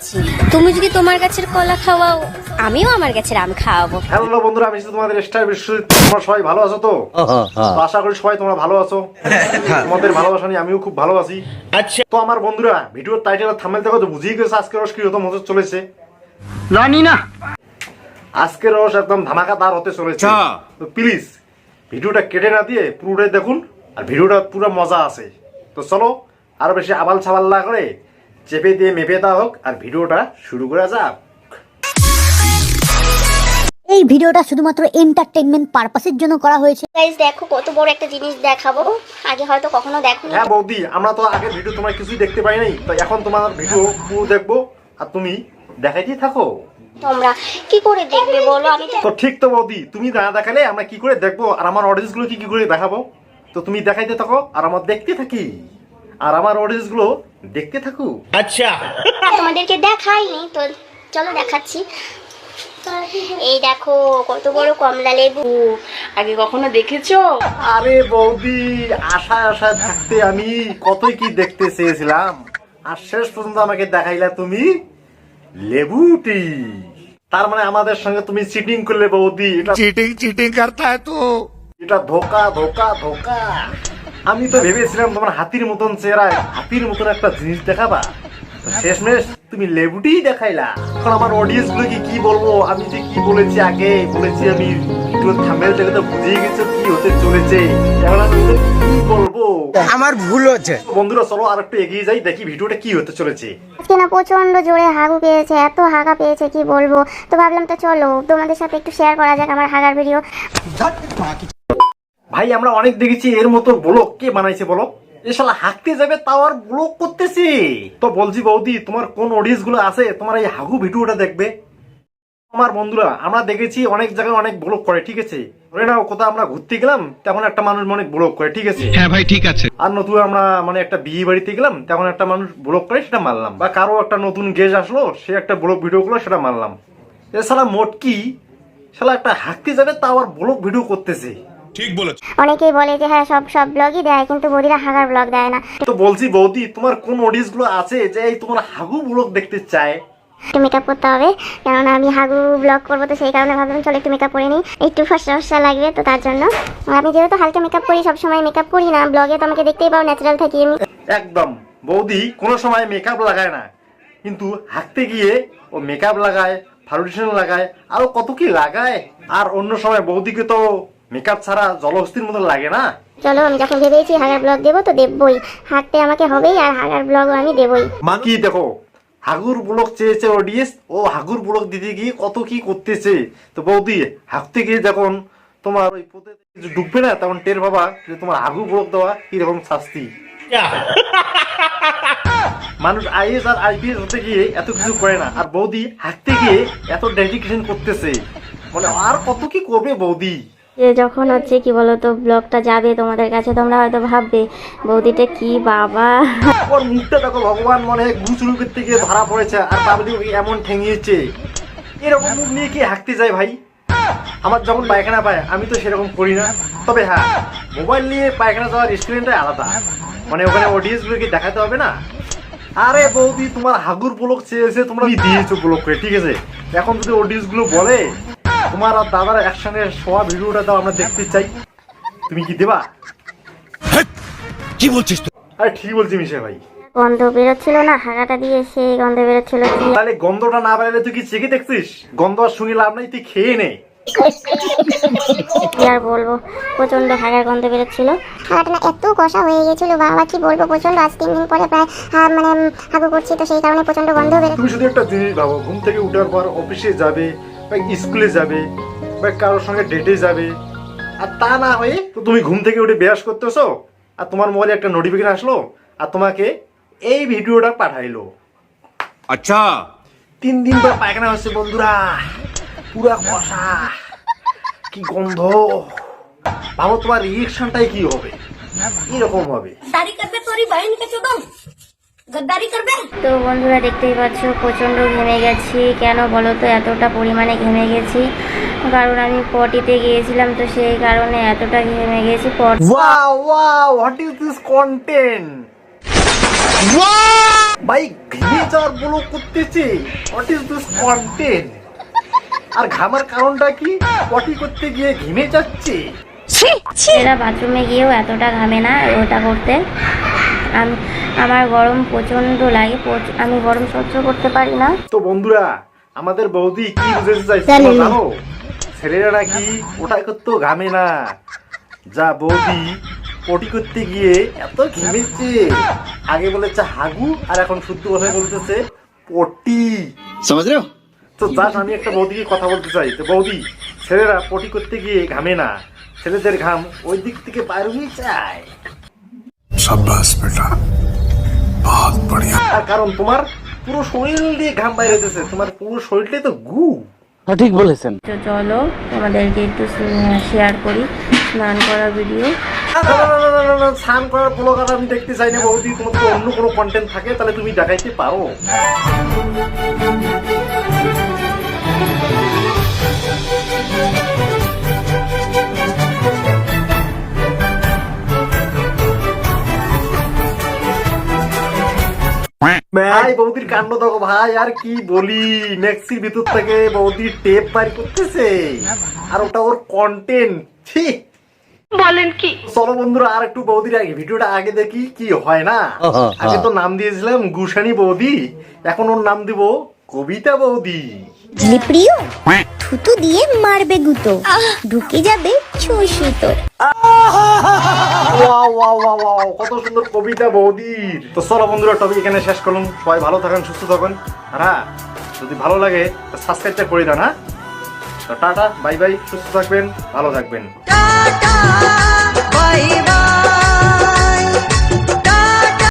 খাচ্ছি। তুমি যদি তোমার গাছের কলা খাওয়াও আমিও আমার গাছের আম খাওয়াবো। হ্যালো বন্ধুরা আমি শুধু তোমাদের স্টার বিশ্বজিৎ। তোমরা সবাই ভালো আছো তো? তো আশা করি সবাই তোমরা ভালো আছো। তোমাদের ভালোবাসা নিয়ে আমিও খুব ভালো আছি। আচ্ছা। তো আমার বন্ধুরা ভিডিওর টাইটেল থামেল থেকে তো বুঝিয়ে গেছে আজকে রস কি হতো মজা চলেছে? জানি না। আজকে রস একদম ধামাকাদার হতে চলেছে। আচ্ছা। তো প্লিজ ভিডিওটা কেটে না দিয়ে পুরোটাই দেখুন আর ভিডিওটা পুরো মজা আছে। তো চলো আরও বেশি আবাল ছাবাল না করে চেপে দিয়ে মেপে দেওয়া হোক আর ভিডিওটা শুরু করা যাক। এই ভিডিওটা শুধুমাত্র এন্টারটেনমেন্ট পারপাসের জন্য করা হয়েছে। গাইজ দেখো কত বড় একটা জিনিস দেখাবো। আগে হয়তো কখনো দেখোনি। হ্যাঁ বৌদি আমরা তো আগে ভিডিও তোমার কিছুই দেখতে পাই নাই। তো এখন তোমার ভিডিও পুরো দেখব আর তুমি দেখাইতেই থাকো। তোমরা কি করে দেখবে বলো? আমি তো তো ঠিক তো বৌদি তুমি না দেখালে আমরা কি করে দেখব? আর আমার অডিয়েন্সগুলো কি কি করে দেখাবো? তো তুমি দেখাইতে থাকো আর আমার দেখতে থাকি। আর আমার অডিয়েন্সগুলো দেখতে থাকু আচ্ছা। তোমাদেরকে দেখাইনি তো চলো দেখাচ্ছি। এই দেখো কত বড় কমলা লেবু। আগে কখনো দেখেছ? আরে বৌদি আশা আশা থাকতে আমি কত কি দেখতে চেয়েছিলাম। আর শেষ পর্যন্ত আমাকে দেখাইলা তুমি লেবুটি। তার মানে আমাদের সঙ্গে তুমি চিটিং করলে বৌদি এটা চিটিং চিটিং করতে হয় তো। এটা ধোকা ধোকা ধোকা। আমি তো ভেবেছিলাম তোমার হাতির মতন চেহারায় হাতির মতন একটা জিনিস দেখাবা। শেষমেশ তুমি লেবুটি দেখাইলা। এখন আমার অডিয়েন্স গুলোকে কি বলব? আমি যে কি বলেছি আগে বলেছি আমি ভিডিও থামেল দেখে তো বুঝেই গেছো কি হতে চলেছে। এখন আমি কি বলব? আমার ভুল হচ্ছে। বন্ধুরা চলো আর একটু এগিয়ে যাই দেখি ভিডিওটা কি হতে চলেছে। আজকে না প্রচণ্ড জোরে হাগু পেয়েছে এত হাগা পেয়েছে কি বলব? তো ভাবলাম তো চলো তোমাদের সাথে একটু শেয়ার করা যাক আমার হাগার ভিডিও ভাই আমরা অনেক দেখেছি এর মতো ব্লক কে বানাইছে বলো? এ শালা হাঁকতে যাবে তাও আর ব্লক করতেছে। তো বলছি বৌদি তোমার কোন অডিয়েন্সগুলো আছে? তোমার এই হাগু ভিডিওটা দেখবে। আমার বন্ধুরা আমরা দেখেছি অনেক জায়গায় অনেক ব্লক করে ঠিক আছে? ধরে নাও কোথাও আমরা ঘুরতে গেলাম তখন একটা মানুষ অনেক ব্লক করে ঠিক আছে? হ্যাঁ ভাই ঠিক আছে। আর নতুন আমরা মানে একটা বিয়ে বাড়িতে গেলাম তখন একটা মানুষ ব্লক করে সেটা মারলাম বা কারও একটা নতুন গেজ আসলো সে একটা ব্লক ভিডিও করল সেটা মারলাম এছাড়া মোট কি? শালা একটা হাঁকতে যাবে তাও আর ব্লক ভিডিও করতেছে। অনেকেই বলে যে হ্যাঁ সব সব ব্লগই দেয় কিন্তু বৌদিরা হাগার ব্লগ দেয় না। তো বলছি বৌদি তোমার কোন অডিয়েন্সগুলো আছে যে এই তোমার হাগু ব্লগ দেখতে চায়? একটু মেকআপ করতে হবে কেননা আমি হাগু ব্লগ করব তো সেই কারণে ভাবলাম চলো একটু মেকআপ করে নিই। একটু ফসা ফসা লাগবে তো তার জন্য। আমি যেহেতু হালকা মেকআপ করি সবসময় মেকআপ করি না ব্লগে তো আমাকে দেখতেই পাও ন্যাচারাল থাকি আমি। একদম। বৌদি কোনো সময় মেকআপ লাগায় না। কিন্তু হাঁকতে গিয়ে ও মেকআপ লাগায় ফাউন্ডেশন লাগায় আরও কত কি লাগায় আর অন্য সময় বৌদিকে তো মেকআপ ছাড়া জলহস্তির মতো লাগে না? চলো আমি যখন ভেবেছি হাগার ব্লগ দেবো তো দেবই। হাঁটতে আমাকে হবেই আর হাগার ব্লগও আমি দেবই। কি দেখো হাগুর চেয়েছে অডিয়েন্স ও হাগুর ব্লক দিতে গিয়ে কত কি করতেছে। তো বৌদি হাঁকতে গিয়ে যখন তোমার ওই পোতে কিছু না তখন টের বাবা যে তোমার হাগু ব্লক দেওয়া কীরকম শাস্তি। মানুষ আইএস আর আইপিএস হতে গিয়ে এত কিছু করে না আর বৌদি হাঁকতে গিয়ে এত ডেডিকেশন করতেছে। মানে আর কত কি করবে বৌদি? যখন হচ্ছে কি বলতো ব্লগটা যাবে তোমাদের কাছে, তোমরা হয়তো ভাববে, বৌদিটা কি বাবা? ওর মুখটা দেখো, ভগবান মনে হয় গুচুরু করতে গিয়ে ধরা পড়েছে, আর ওকে এমন ঠেঙিয়েছে। এরকম মুখ নিয়ে কি হাঁকতে যায় ভাই? আমার যখন পায়খানা পায়, আমি তো সেরকম করি না। তবে হ্যাঁ মোবাইল নিয়ে পায়খানা যাওয়ার রেস্টুরেন্টটাই আলাদা। মানে ওখানে অডিয়েন্স গুলোকে দেখাতে হবে না। আরে বৌদি, তোমার হাগুর ব্লক চেয়েছে, তোমরা দিয়েছ ব্লক করে ঠিক আছে? এখন যদি অডিয়েন্সগুলো বলে তোমার আর দাদার একসঙ্গে শোয়া ভিডিওটা দাও আমরা দেখতে চাই। তুমি কি দেবা? কি বলছিস তুই? আরে ঠিক বলছি মিশে ভাই। গন্ধ বেরোচ্ছিল না হাগাটা দিয়ে সেই গন্ধ বেরোচ্ছিল তাহলে গন্ধটা না বেরোলে তুই কি চেখে দেখছিস? গন্ধ আর শুনে লাভ নাই তুই খেয়ে নে। কি আর বলব? প্রচণ্ড হাগার গন্ধ বেরোচ্ছিল। হাগাটা না এত কষা হয়ে গেছিল বাবা কি বলব? প্রচণ্ড আজ তিন দিন পরে প্রায় মানে হাগু করছি তো সেই কারণে প্রচণ্ড গন্ধ বেরো তুমি শুধু একটা জিনিস ভাবো ঘুম থেকে উঠার পর অফিসে যাবে বা স্কুলে যাবে বা কারোর সঙ্গে ডেটে যাবে। আর তা না হয়ে তো তুমি ঘুম থেকে উঠে ব্যাস করতেছো আর তোমার মোবাইলে একটা নোটিফিকেশন আসলো আর তোমাকে এই ভিডিওটা পাঠাইলো। আচ্ছা। তিন দিন পর পায়খানা হচ্ছে বন্ধুরা পুরা কষা কি গন্ধ। ভাবো তোমার রিয়েকশনটাই কি হবে? এরকম হবে? তারিখ তোরই বাইন গদ্দারি করবে? তো বন্ধুরা দেখতেই পাচ্ছ প্রচণ্ড ঘেমে গেছি। কেন বলো তো এতটা পরিমাণে ঘেমে গেছি। কারণ আমি পটিতে গিয়েছিলাম তো সেই কারণে এতটা ঘেমে গেছি। পট Wow, wow, what is this content? ভাই ঘেমে যাওয়ার বলো করতেছে। হোয়াট ইজ দিস কন্টেন্ট আর ঘামার কারণটা কি? পটি করতে গিয়ে ঘেমে যাচ্ছে। ছেলেরা বাথরুমে গিয়েও এতটা ঘামে না ওটা করতে। আমি আমার গরম প্রচণ্ড লাগে আমি গরম সহ্য করতে পারি না। তো বন্ধুরা আমাদের বৌদি কি বুঝতে চাইছে জানো ছেলেরা নাকি ওটা করতেও ঘামে না। যা বৌদি পটি করতে গিয়ে এত ঘেমেছে। আগে বলেছে হাগু আর এখন শুদ্ধ ভাষায় বলতেছে পটি। সমাজ তো দাস আমি একটা বৌদিকে কথা বলতে চাই। তো বৌদি ছেলেরা পটি করতে গিয়ে ঘামে না। ছেলেদের ঘাম ওই দিক থেকে বাইরুনি চায় সাব্বাস বেটা। বহুত বড়িয়া। কারণ তোমার পুরো শরীর দিয়ে ঘাম বাইরে হইতেছে তোমার পুরো শরীরটাই তো গু। হ্যাঁ, সঠিক বলেছেন। তো চলো আমাদেরকে একটু শেয়ার করি স্নান করার ভিডিও স্নান করার কোনো কথা আমি দেখতে চাই না বৌদি। তোমার অন্য কোনো কন্টেন্ট থাকে তাহলে তুমি দেখাইতে পারো। হ্যাঁ। ভাই বৌদির কাণ্ড দেখো ভাই আর কি বলি? ম্যাক্সির ভিতর থেকে বৌদির টেপ বাড়ি করতেছে। আর ওটা ওর কন্টেন্ট ঠিক বলেন কি? চলো বন্ধুরা আর একটু বৌদির আগে ভিডিওটা আগে দেখি কি হয় না। আগে তো নাম দিয়েছিলাম গুসানি বৌদি এখন ওর নাম দিব কবিতা বৌদি। প্রিয়? থুতু দিয়ে মারবে গুতো। ঢুকে যাবে ওয়াও কত সুন্দর কবিতা বৌদির তো চলো বন্ধুরা টপিক এখানে শেষ করুন সবাই ভালো থাকেন সুস্থ থাকেন। আর হ্যাঁ যদি ভালো লাগে সাবস্ক্রাইবটা করে দেন হ্যাঁ? তো টাটা বাই বাই সুস্থ থাকবেন ভালো থাকবেন। bye bye